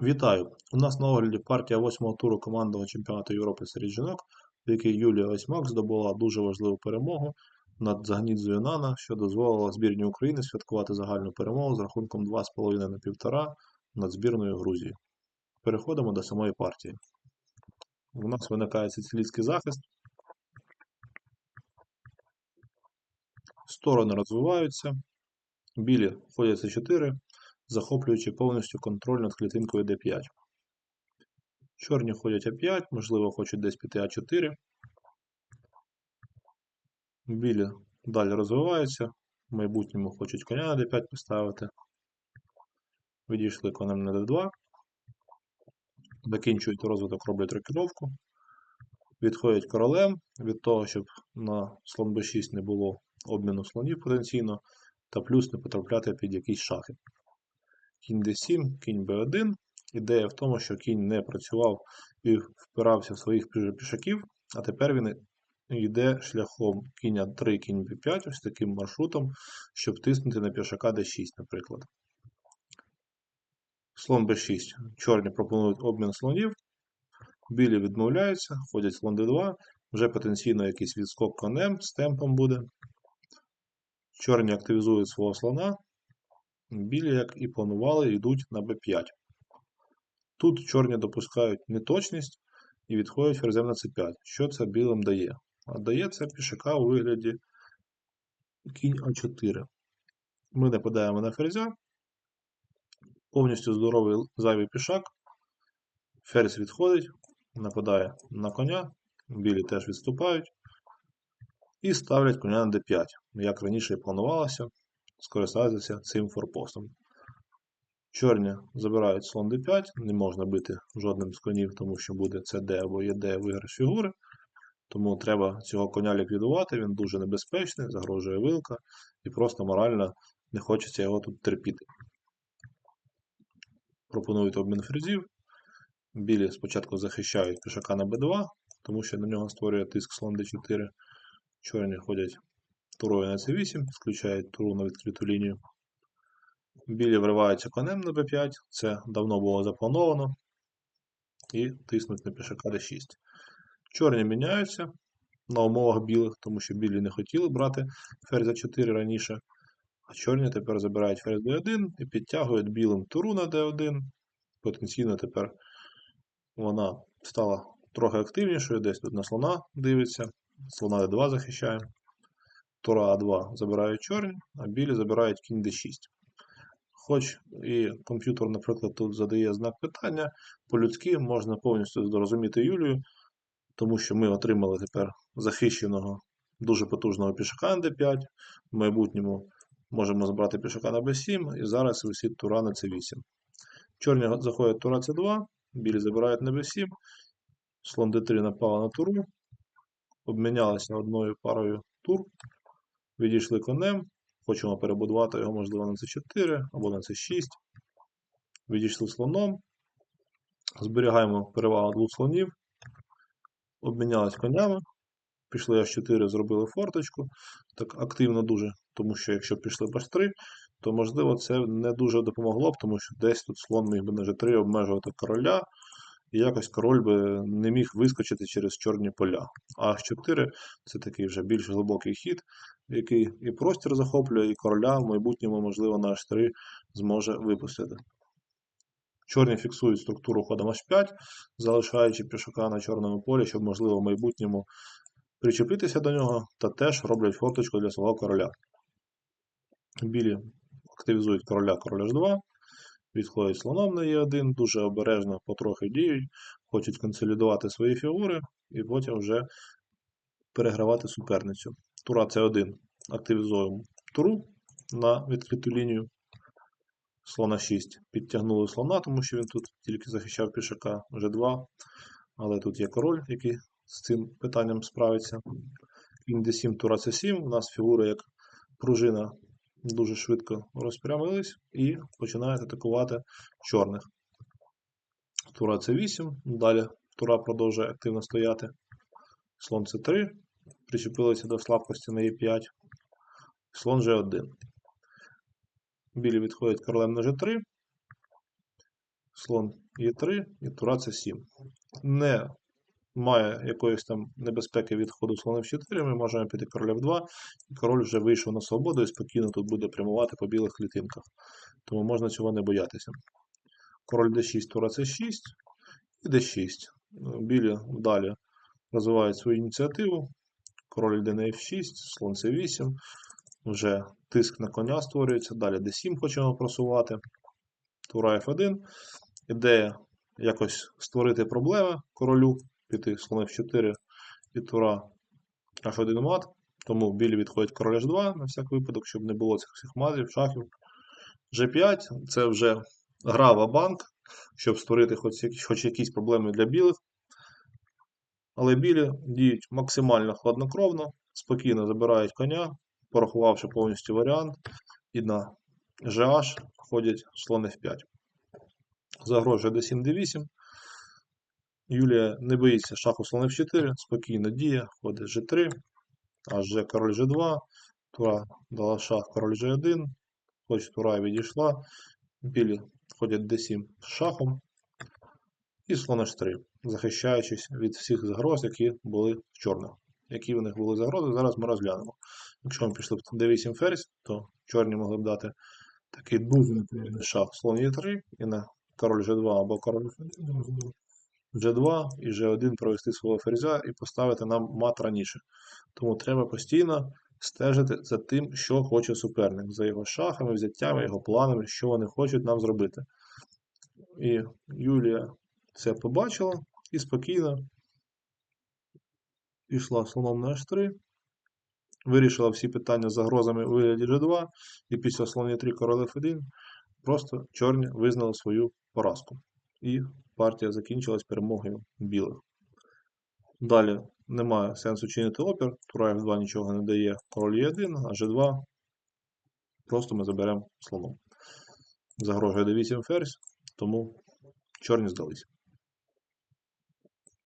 Вітаю! У нас на огляді партія восьмого туру командного чемпіонату Європи серед жінок, в якій Юлія Осьмак здобула дуже важливу перемогу над Загнідзою Нана, що дозволило збірній України святкувати загальну перемогу з рахунком 2,5 на 1,5 над збірною Грузії. Переходимо до самої партії. У нас виникає сицилійський захист. Сторони розвиваються. Білі входять С4, захоплюючи повністю контроль над клітинкою d5. Чорні ходять А5, можливо, хочуть десь піти А4. Білі далі розвиваються. В майбутньому хочуть коня на d5 поставити. Відійшли конем на d2. Закінчують розвиток, роблять рокіровку. Відходять королем від того, щоб на слон b6 не було обміну слонів потенційно, та плюс не потрапляти під якісь шахи. Кінь d7, кінь b1. Ідея в тому, що кінь не працював і впирався в своїх пішаків, а тепер він йде шляхом кінь А3, кінь b5, ось таким маршрутом, щоб тиснути на пішака d6, наприклад. Слон b6. Чорні пропонують обмін слонів. Білі відмовляються, ходять слон d2, вже потенційно якийсь відскок конем з темпом буде. Чорні активізують свого слона. Білі, як і планували, йдуть на b5. Тут чорні допускають неточність і відходять ферзем на c5. Що це білим дає? А дає це пішака у вигляді кінь А4. Ми нападаємо на ферзя. Повністю здоровий зайвий пішак. Ферзь відходить, нападає на коня. Білі теж відступають. І ставлять коня на d5, як раніше і планувалося скористатися цим форпостом. Чорні забирають слон d5, не можна бити жодним з конів, тому що буде CD або ЕД виграш фігури. Тому треба цього коня ліквідувати, він дуже небезпечний, загрожує вилка, і просто морально не хочеться його тут терпіти. Пропонують обмін фрезів. Білі спочатку захищають пішака на b2, тому що на нього створює тиск слон d4. Чорні ходять турою на c8, включають туру на відкриту лінію. Білі вриваються конем на b5, це давно було заплановано. І тиснуть на пішака d6. Чорні міняються на умовах білих, тому що білі не хотіли брати ферзь 4 раніше. А чорні тепер забирають ферзь d1 і підтягують білим туру на d1. Потенційно тепер вона стала трохи активнішою, десь тут на слона дивиться. Слона d2 захищає. Тура А2 забирають чорні, а білі забирають кінь d6. Хоч і комп'ютер, наприклад, тут задає знак питання, по-людськи можна повністю зрозуміти Юлію, тому що ми отримали тепер захищеного дуже потужного пішака на d5. В майбутньому можемо забрати пішака на b7, і зараз висить тура на c8. Чорні заходять тура c2, білі забирають на b7, слон d3 напала на туру, обмінялися одною парою тур. Відійшли конем, хочемо перебудувати його, можливо, на c4 або на c6. Відійшли слоном. Зберігаємо перевагу двох слонів. Обмінялись конями. Пішли H4, зробили форточку. Так активно дуже, тому що якщо пішли б H3, то можливо це не дуже допомогло б, тому що десь тут слон міг би на G3 обмежувати короля. І якось король би не міг вискочити через чорні поля. А H4 це такий вже більш глибокий хід, який і простір захоплює, і короля в майбутньому, можливо, на H3 зможе випустити. Чорні фіксують структуру ходом H5, залишаючи пішака на чорному полі, щоб, можливо, в майбутньому причепитися до нього, та теж роблять форточку для свого короля. Білі активізують короля короля H2. Відходять слоном на Е1, дуже обережно потрохи діють, хочуть консолідувати свої фігури і потім вже перегравати суперницю. Тура С1 активізуємо туру на відкриту лінію. Слона 6 підтягнули слона, тому що він тут тільки захищав пішака вже 2. Але тут є король, який з цим питанням справиться. Кінь d7, тура c7. У нас фігура як пружина дуже швидко розпрямились і починають атакувати чорних. Тура С8, далі тура продовжує активно стояти. Слон С3, причепилися до слабкості на Е5, слон G1. Білі відходять королем на G3. слон Е3 і тура С7. Не має якоїсь там небезпеки від ходу слона в 4, ми можемо піти короля в 2, і король вже вийшов на свободу і спокійно тут буде прямувати по білих клітинках. Тому можна цього не боятися. Король d6, тура c6 і d6. Білі далі розвивають свою ініціативу. Король йде на f6, слон c8. Вже тиск на коня створюється. Далі d7 хочемо просувати. Тура f1. Ідея якось створити проблеми королю, піти слон f4 і тура f1 мат. Тому білі відходять король h2 на всяк випадок, щоб не було цих всіх матів, шахів. G5 це вже гра в банк, щоб створити хоч, хоч якісь проблеми для білих. Але білі діють максимально хладнокровно, спокійно забирають коня, порахувавши повністю варіант, і на GH ходять слон F5. Загрожує d7, d8. Юлія не боїться шаху слон F4, спокійно діє, ходить G3, аж король G2, тура дала шах король G1, хоч тура відійшла, білі ходять d7 з шахом і слон H3, захищаючись від всіх загроз, які були в чорних. Які в них були загрози, зараз ми розглянемо. Якщо ми пішли б d8 ферзь, то чорні могли б дати такий дуже неприємний шах слон Е3 і на король G2 або король F1, G2 і G1 провести свого ферзя і поставити нам мат раніше. Тому треба постійно стежити за тим, що хоче суперник, за його шахами, взяттями, його планами, що вони хочуть нам зробити. І Юлія це побачила і спокійно пішла слоном на H3, вирішила всі питання з загрозами у вигляді G2, і після слон Е3 король F1 просто чорні визнали свою поразку. І партія закінчилась перемогою білих. Далі немає сенсу чинити опір, тура F2 нічого не дає, король Е1, а G2 просто ми заберемо слоном. Загрожує d8 ферзь, тому чорні здались.